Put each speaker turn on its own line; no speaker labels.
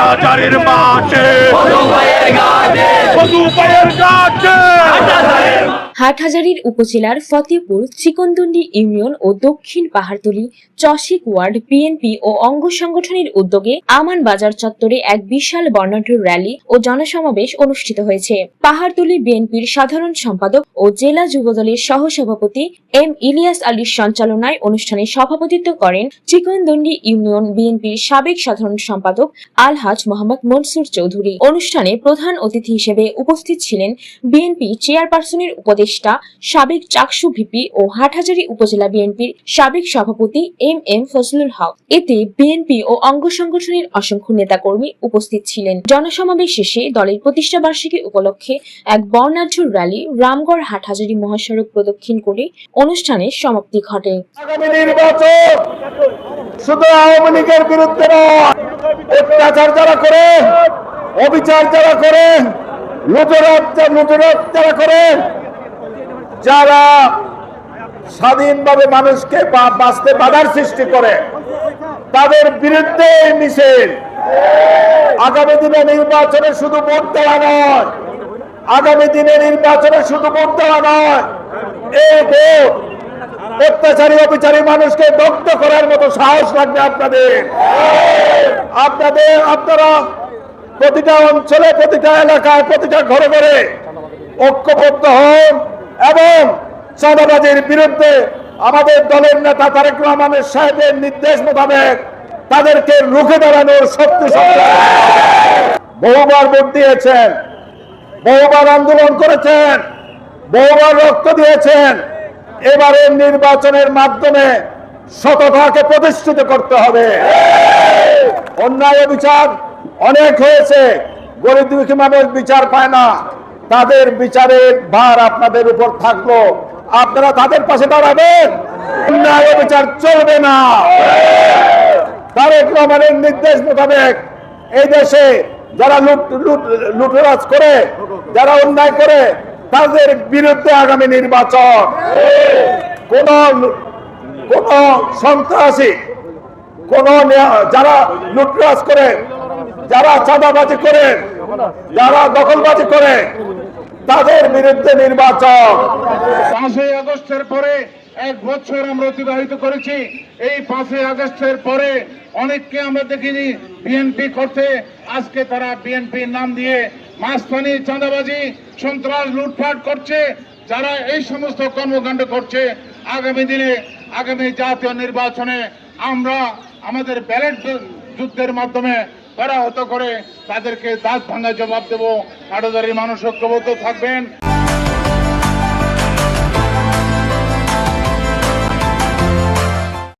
হাজারের মাঠে পশু পায়ের গাছে।
হাটহাজারীর উপজেলার ফতেপুর চিকনদন্ডি ইউনিয়ন ও দক্ষিণ পাহাড়তলি চসিক ওয়ার্ড, বিএনপি ও অঙ্গ সংগঠনের উদ্যোগে আমান বাজার চত্বরে এক বিশাল বর্ণাঢ্য র্যালি ও জনসমাবেশ অনুষ্ঠিত হয়েছে। পাহাড়তলি বিএনপির সাধারণ সম্পাদক ও জেলা যুবদলের সহসভাপতি এম ইলিয়াস আলীর সঞ্চালনায় অনুষ্ঠানে সভাপতিত্ব করেন চিকনদন্ডি ইউনিয়ন বিএনপির সাবেক সাধারণ সম্পাদক আলহাজ মোহাম্মদ মনসুর চৌধুরী। অনুষ্ঠানে প্রধান অতিথি হিসেবে উপস্থিত ছিলেন বিএনপি চেয়ারপারসনের উপদেষ্টা সাবেক চাকসু ভিপি ও হাটহাজারী উপজেলা বিএনপির সাবেক সভাপতি এম এম ফজলুল হক। এতে বিএনপি ও অঙ্গ সংগঠনের অসংখ্য নেতাকর্মী উপস্থিত ছিলেন। জনসমাবেশ শেষে দলের প্রতিষ্ঠা বার্ষিকী উপলক্ষে এক বর্ণাঢ্য র্যালি রামগড় হাটহাজারী মহাসড়ক প্রদক্ষিণ করে অনুষ্ঠানের সমাপ্তি ঘটে।
শুধু আওয়ামী লীগের বিরুদ্ধে অত্যাচার যারা করে, অবিচার যারা করে লুটরাত লুটরাত যারা করে যারা স্বাধীনভাবে মানুষকে বাঁচতে বাধার সৃষ্টি করে, তাদের বিরুদ্ধে মিছিল। আগামী দিনে নির্বাচনে শুধু ভোট দেওয়া নয়, আগামী দিনে নির্বাচনে শুধু ভোট দেওয়া নয়, এই ভোট অত্যাচারী, অবিচারী মানুষকে দগ্ধ করার মতো সাহস লাগবে আপনাদের। আপনাদের, আপনারা প্রতিটা অঞ্চলে, প্রতিটা এলাকায়, প্রতিটা ঘরে ঘরে ঐক্যবদ্ধ হন। এবং চাঁদাবাজির বিরুদ্ধে আমাদের দলের নেতা তারেক রহমানের সাহেবের নির্দেশ মোতাবেক তাদেরকে রুখে দাঁড়ানোর শক্তি বহুবার ভোট দিয়েছেন, বহুবার আন্দোলন করেছেন, বহুবার রক্ত দিয়েছেন। এবারের নির্বাচনের মাধ্যমে সততাকে প্রতিষ্ঠিত করতে হবে। অন্যায় বিচার অনেক হয়েছে, গরিব দুঃখী মানুষ বিচার পায় না। তাদের বিচারের ভার আপনাদের উপর থাকল। আপনারা তাদের পাশে দাঁড়াবেন। অন্যায় বিচার চলবে না। তারেক রহমানের নির্দেশ মোতাবেক এই দেশে যারা লুট লুট, লুটরাজ করে, যারা অন্যায় করে, তাদের বিরুদ্ধে আগামী নির্বাচন। কোন কোন সন্ত্রাসী, কোন যারা লুটরাজ করে, যারা চাঁদাবাজি করে যারা দখলবাজি করে, তাদের বিরুদ্ধে নির্বাচন।
পাঁচই আগস্টের পরে এক বছর আমরা অতিবাহিত করেছি। এই পাঁচই আগস্টের পরে অনেককে আমরা দেখিনি বিএনপি করতে। আজকে তারা বিএনপির নাম দিয়ে মাঝখানি চাঁদাবাজি, সন্ত্রাস লুটপাট করছে। যারা এই সমস্ত কর্মকাণ্ড করছে, আগামী দিনে আগামী জাতীয় নির্বাচনে আমরা আমাদের ব্যালট যুদ্ধের মাধ্যমে পরাহত করে তাদেরকে দাঁত ভাঙা জবাব দেবো। আড়োদারি মানুষ ঐক্যবদ্ধ থাকবেন।